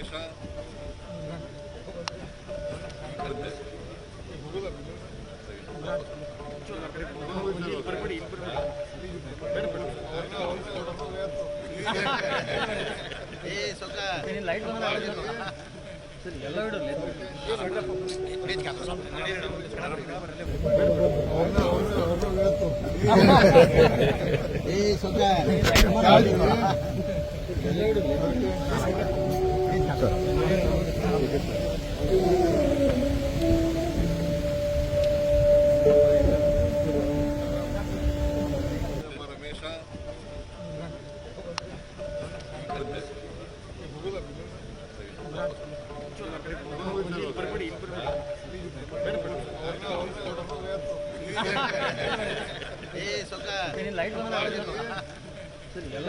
Ramesh light ಬಂದ ಎಲ್ಲ ಬಿಡಲ್ಲ ರಮೇಶ ಲೈಟ್ ಎಲ್ಲ